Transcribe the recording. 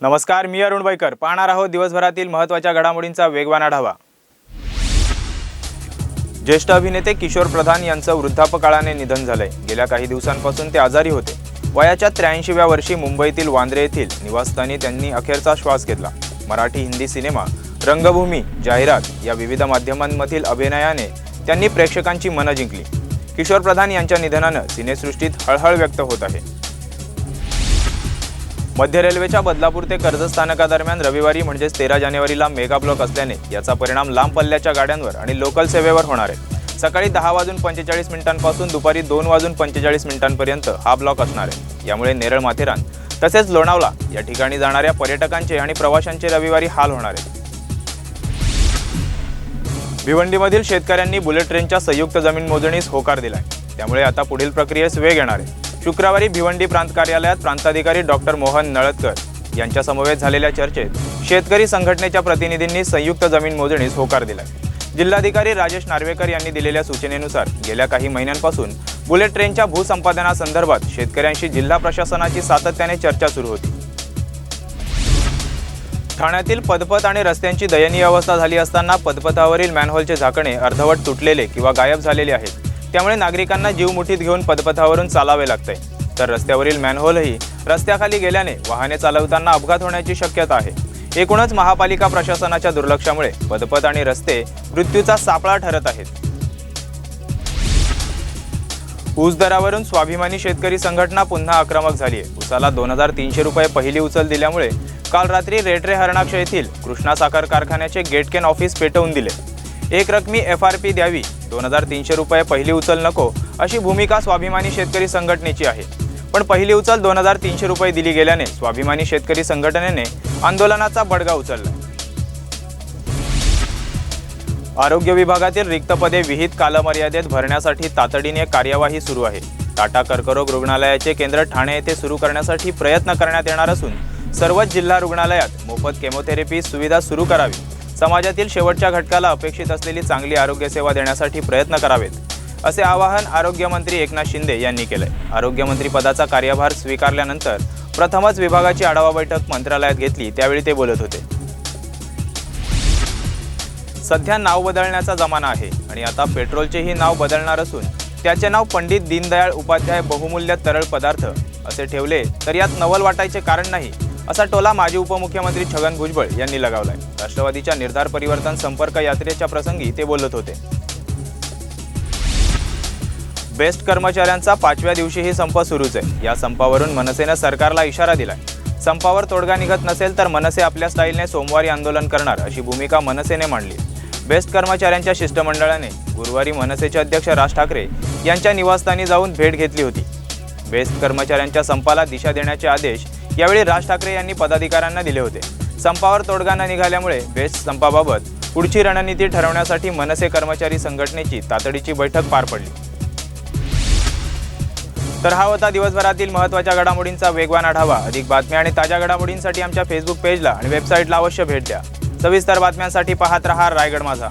नमस्कार मी अरुण बैकर. पाहणार आहोत दिवसभरातील महत्त्वाच्या घडामोडींचा वेगवान आढावा. ज्येष्ठ अभिनेते किशोर प्रधान यांचं वृद्धापकाळाने निधन झालंय. गेल्या काही दिवसांपासून ते आजारी होते. वयाच्या त्र्याऐंशीव्या वर्षी मुंबईतील वांद्रे येथील निवासस्थानी त्यांनी अखेरचा श्वास घेतला. मराठी हिंदी सिनेमा रंगभूमी जाहिरात या विविध माध्यमांमधील अभिनयाने त्यांनी प्रेक्षकांची मनं जिंकली. किशोर प्रधान यांच्या निधनानं सिनेसृष्टीत हळहळ व्यक्त होत आहे. मध्य रेल्वेच्या बदलापूर ते कर्जत स्थानकादरम्यान रविवारी म्हणजेच तेरा जानेवारीला मेगा ब्लॉक असल्याने याचा परिणाम लांब पल्ल्याच्या गाड्यांवर आणि लोकल सेवेवर होणार आहे. सकाळी दहा वाजून पंचेचाळीस मिनिटांपासून दुपारी दोन वाजून पंचेचाळीस मिनिटांपर्यंत हा ब्लॉक असणार आहे. यामुळे नेरळ माथेरान तसेच लोणावला या ठिकाणी जाणाऱ्या पर्यटकांचे आणि प्रवाशांचे रविवारी हाल होणार आहेत. भिवंडीमधील शेतकऱ्यांनी बुलेट ट्रेनच्या संयुक्त जमीन मोजणीस होकार दिलाय. त्यामुळे आता पुढील प्रक्रियेस वेग येणार आहे. शुक्रवारी भिवंडी प्रांत कार्यालयात प्रांताधिकारी डॉक्टर मोहन नळदकर यांच्यासमवेत झालेल्या चर्चेत शेतकरी संघटनेच्या प्रतिनिधींनी संयुक्त जमीन मोजणीस होकार दिला जिल्हाधिकारी राजेश नार्वेकर यांनी दिलेल्या सूचनेनुसार गेल्या काही महिन्यांपासून बुलेट ट्रेनच्या भूसंपादनासंदर्भात शेतकऱ्यांशी जिल्हा प्रशासनाची सातत्याने चर्चा सुरू होती. ठाण्यातील पदपथ आणि रस्त्यांची दयनीय अवस्था झाली असताना पदपथावरील मॅनहोलचे झाकणे अर्धवट तुटलेले किंवा गायब झालेले आहेत. त्यामुळे नागरिकांना जीव मुठीत घेऊन पदपथावरून चालावे लागते. तर रस्त्यावरील मॅनहोलही रस्त्याखाली गेल्याने वाहने चालवताना अपघात होण्याची शक्यता आहे. एकूणच महापालिका प्रशासनाच्या दुर्लक्षामुळे पदपथ आणि रस्ते मृत्यूचा सापळा ठरत आहेत. ऊस दरावरून स्वाभिमानी शेतकरी संघटना पुन्हा आक्रमक झाली आहे. ऊसाला दोन हजार तीनशे रुपये पहिली उचल दिल्यामुळे काल रात्री रेटरे हरणाक्ष येथील कृष्णा साखर कारखान्याचे गेटकेन ऑफिस पेटवून दिले. एक रकमी एफ आर पी द्यावी दोन हजार तीनशे रुपये पहिली उचल नको अशी भूमिका स्वाभिमानी शेतकरी संघटनेची आहे. पण पहिली उचल दोन हजार तीनशे रुपये दिली गेल्याने स्वाभिमानी शेतकरी संघटनेने आंदोलनाचा बडगा उचलला. आरोग्य विभागातील रिक्त पदे विहित कालमर्यादेत भरण्यासाठी तातडीने कार्यवाही सुरू आहे. टाटा कर्करोग रुग्णालयाचे केंद्र ठाणे येथे सुरू करण्यासाठी प्रयत्न करण्यात येणार असून सर्वच जिल्हा रुग्णालयात मोफत केमोथेरपी सुविधा सुरू करावी. समाजातील शेवटच्या घटकाला अपेक्षित असलेली चांगली आरोग्यसेवा देण्यासाठी प्रयत्न करावेत असे आवाहन आरोग्यमंत्री एकनाथ शिंदे यांनी केलंय. आरोग्यमंत्री पदाचा कार्यभार स्वीकारल्यानंतर प्रथमच विभागाची आढावा बैठक मंत्रालयात घेतली त्यावेळी ते बोलत होते. सध्या नाव बदलण्याचा जमाना आहे आणि आता पेट्रोलचेही नाव बदलणार असून त्याचे नाव पंडित दीनदयाळ उपाध्याय बहुमूल्य तरळ पदार्थ असे ठेवले तर यात नवल वाटायचे कारण नाही. असा टोला माजी उपमुख्यमंत्री छगन भुजबळ यांनी लगावलाय. राष्ट्रवादीच्या निर्धार परिवर्तन संपर्क यात्रेच्या प्रसंगी ते बोलत होते. बेस्ट कर्मचाऱ्यांचा पाचव्या दिवशीही संप सुरूच आहे. या संपावरून मनसेनं सरकारला इशारा दिलाय. संपावर तोडगा निघत नसेल तर मनसे आपल्या स्टाईलने सोमवारी आंदोलन करणार अशी भूमिका मनसेने मांडली. बेस्ट कर्मचाऱ्यांच्या शिष्टमंडळाने गुरुवारी मनसेचे अध्यक्ष राज ठाकरे यांच्या निवासस्थानी जाऊन भेट घेतली होती. बेस्ट कर्मचाऱ्यांच्या संपाला दिशा देण्याचे आदेश यावेळी राज ठाकरे यांनी पदाधिकाऱ्यांना दिले होते. संपावर तोडगा न निघाल्यामुळे बेस्ट संपाबाबत पुढची रणनीती ठरवण्यासाठी मनसे कर्मचारी संघटनेची तातडीची बैठक पार पडली. तर हा होता दिवसभरातील महत्त्वाच्या घडामोडींचा वेगवान आढावा. अधिक बातम्या आणि ताज्या घडामोडींसाठी आमच्या फेसबुक पेजला आणि वेबसाईटला अवश्य भेट द्या. सविस्तर बातम्यांसाठी पाहत रहा रायगड माझा.